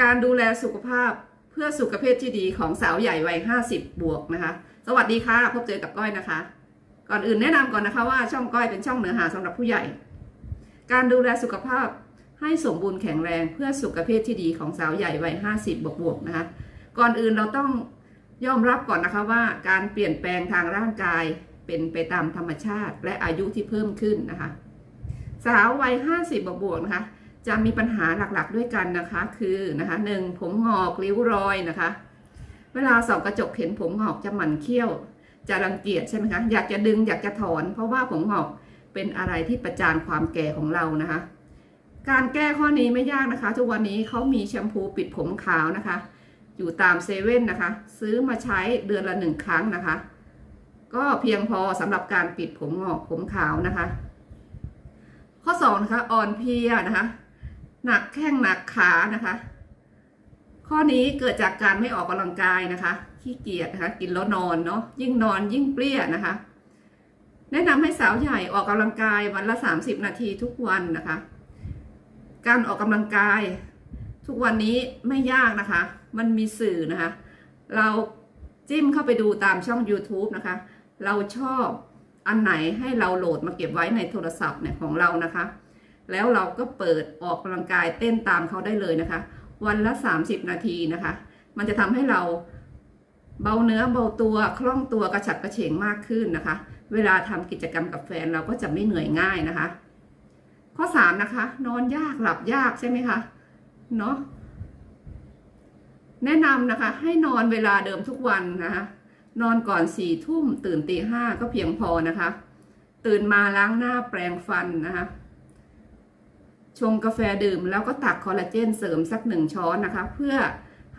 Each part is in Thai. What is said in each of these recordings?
การดูแลสุขภาพเพื่อสุขภาพที่ดีของสาวใหญ่วัย50 บวกนะคะ สวัสดีค่ะ พบเจอกับก้อยนะคะ ก่อนอื่นแนะนำก่อนนะคะว่าช่องก้อยเป็นช่องเนื้อหาสำหรับผู้ใหญ่ การดูแลสุขภาพให้สมบูรณ์แข็งแรงเพื่อสุขภาพที่ดีของสาวใหญ่วัย50 บวกบวกๆนะคะ ก่อนอื่นเราต้องยอมรับก่อนนะคะว่าการเปลี่ยนแปลงทางร่างกายเป็นไปตามธรรมชาติ และอายุที่เพิ่มขึ้นนะคะ สาววัย50 บวกบวกๆนะคะ จะมีปัญหาหลักๆด้วยกันนะคะ คือนะคะหนึ่งผมงอกริ้วรอยนะคะ เวลาส่องกระจกเห็นผมงอกจะหมั่นเคี้ยว จะรังเกียจใช่ไหมคะอยากจะดึงอยากจะถอน เพราะว่าผมงอกเป็นอะไรที่ประจานความแก่ของเรานะคะ การแก้ข้อนี้ไม่ยากนะคะ ทุกวันนี้เขามีแชมพูปิดผมขาวนะคะ อยู่ตามเซเว่นนะคะ ซื้อมาใช้เดือนละหนึ่งครั้งนะคะ ก็เพียงพอสำหรับการปิดผมงอกผมขาวนะคะ ข้อสองนะคะอ่อนเพลียนะคะ หนักแข้งหนักขานะคะ ข้อนี้เกิดจากการไม่ออกกำลังกายนะคะขี้เกียจนะคะกินแล้วนอนเนาะยิ่งนอนยิ่งเปรี้ยนะคะ แนะนำให้สาวใหญ่ออกกำลังกายวันละ 30 นาทีทุกวันนะคะ การออกกำลังกาย ทุกวันนี้ไม่ยากนะคะ มันมีสื่อนะคะ เราจิ้มเข้าไปดูตามช่อง YouTube นะคะ เราชอบอันไหนให้เราโหลดมาเก็บไว้ในโทรศัพท์เนี่ยของเรานะคะ แล้วเราก็เปิดออกกำลังกายเต้นตามเขาได้เลยนะคะ วันละ 30 นาทีนะคะ มันจะทำให้เราเบาเนื้อเบาตัวคล่องตัวกระฉับกระเฉงมากขึ้นนะคะ เวลาทำกิจกรรมกับแฟนเราก็จะไม่เหนื่อยง่ายนะคะ ข้อ3นะคะ นอนยากหลับยากใช่ไหมคะเนาะแนะนำนะคะ ให้นอนเวลาเดิมทุกวันนะคะ นอนก่อนสี่ทุ่มตื่นตีห้าก็เพียงพอนะคะ ตื่นมาล้างหน้าแปรงฟันนะคะ ชงกาแฟดื่มแล้วก็ตักคอลลาเจนเสริมสักหนึ่งช้อนนะคะ เพื่อ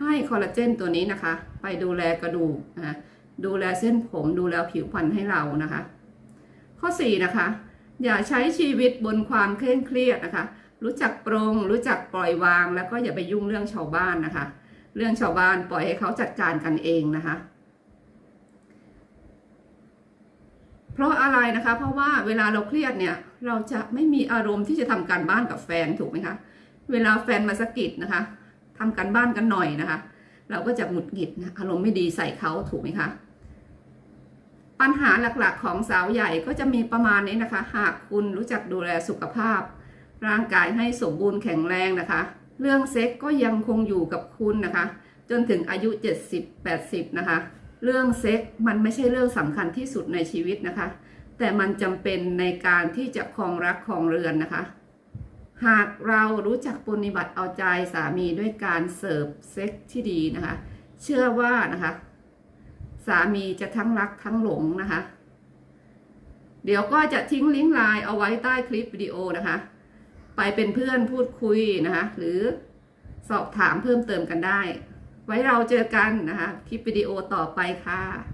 ให้คอลลาเจนตัวนี้นะคะ ไปดูแลกระดูกนะดูแลเส้นผมดูแลผิวพรรณให้เรานะคะ ข้อ 4 นะคะ อย่าใช้ชีวิตบนความเคร่งเครียดนะคะ รู้จักปรงรู้จักปล่อยวาง แล้วก็อย่าไปยุ่งเรื่องชาวบ้านนะคะ เรื่องชาวบ้านปล่อยให้เขาจัดการกันเองนะคะ เพราะอะไรนะคะ เพราะว่าเวลาเราเครียดเนี่ยเราจะไม่มีอารมณ์ที่จะทำการบ้านกับแฟนถูกไหมคะเวลาแฟนมาสะกิดนะคะทำการบ้านกันหน่อยนะคะ เราก็จะหงุดหงิดนะอารมณ์ไม่ดีใส่เขาถูกไหมคะปัญหาหลักๆของสาวใหญ่ก็จะมีประมาณนี้นะคะ หากคุณรู้จักดูแลสุขภาพ ร่างกายให้สมบูรณ์แข็งแรงนะคะ เรื่องเซ็กก็ยังคงอยู่กับคุณนะคะ จนถึงอายุ 70-80 นะคะ เรื่องเซ็กมันไม่ใช่เรื่องสำคัญที่สุดในชีวิตนะคะ แต่มันจำเป็นในการที่จะครองรักครองเรือนนะคะ หากเรารู้จักปฏิบัติเอาใจสามีด้วยการเสิร์ฟเซ็กที่ดีนะคะ เชื่อว่านะคะ สามีจะทั้งรักทั้งหลงนะคะ เดี๋ยวก็จะทิ้งลิงก์ไลน์เอาไว้ใต้คลิปวิดีโอนะคะ ไปเป็นเพื่อนพูดคุยนะคะ หรือสอบถามเพิ่มเติมกันได้ ไว้เราเจอกันนะคะ คลิปวิดีโอต่อไปค่ะ